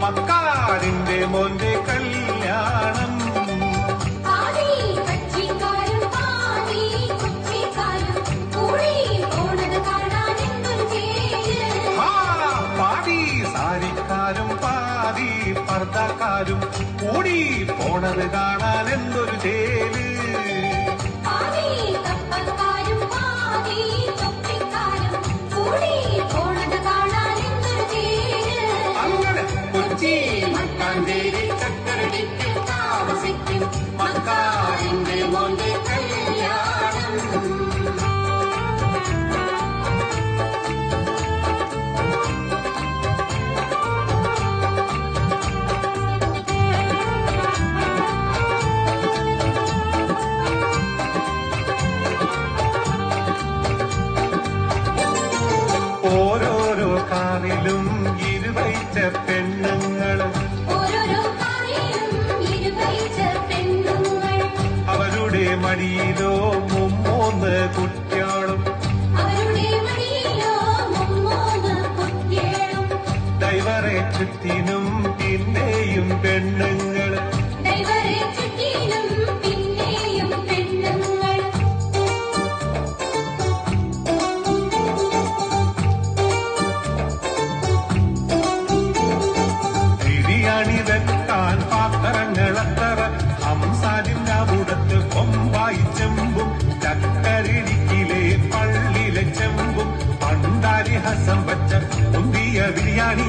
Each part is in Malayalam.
മക്കാറിന്റെ മോന്റെ കല്യാണം. സാരിക്കാരും പാതി പർദ്ദക്കാരും കൂടി പോണത് കാണാൻ എന്തൊരു ചേൽ കാറിലും ഇരുവൈച്ച പെണ്ണുങ്ങൾ. അവരുടെ മടിയിലോ മുമ്മൂന്ന് കുട്ടികളും. ഡൈവറെ ചുറ്റിനും പിന്നെയും പെണ്ണുങ്ങൾ. ഡൈവറെ ചുറ്റിലും വെക്കാൻ പാത്രങ്ങളത്ര. ഹംസാലിന്റെ അവിടത്ത് കൊമ്പായി ചെമ്പും ചക്കരിടിക്കിലെ പള്ളിയിലെ ചെമ്പും. പണ്ടാരി ഹസം വച്ച മുന്തിയ ബിരിയാണി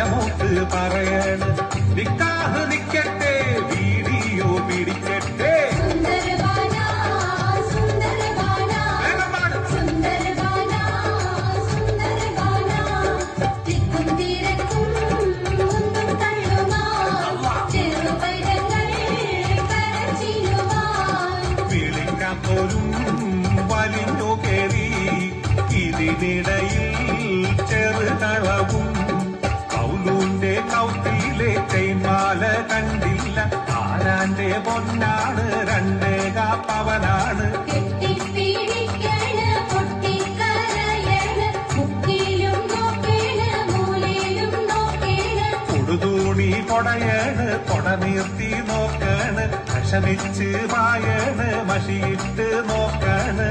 പജമൂത്ത് പറയണ്. നിക്കാഹ് നിക്കട്ടെ വീഡിയോ പിടിക്കട്ടെ. സുന്ദരബാല വലിഞ്ഞു വേഗം പാട്. പൊന്നാണ് രണ്ടേ കാപ്പവനാണ് കൊടുതൂണി കൊടയണ് കൊട നീർത്തി നോക്കണ്. വിഷമിച്ച് വായണ് മഷിയിട്ട് നോക്കണ്.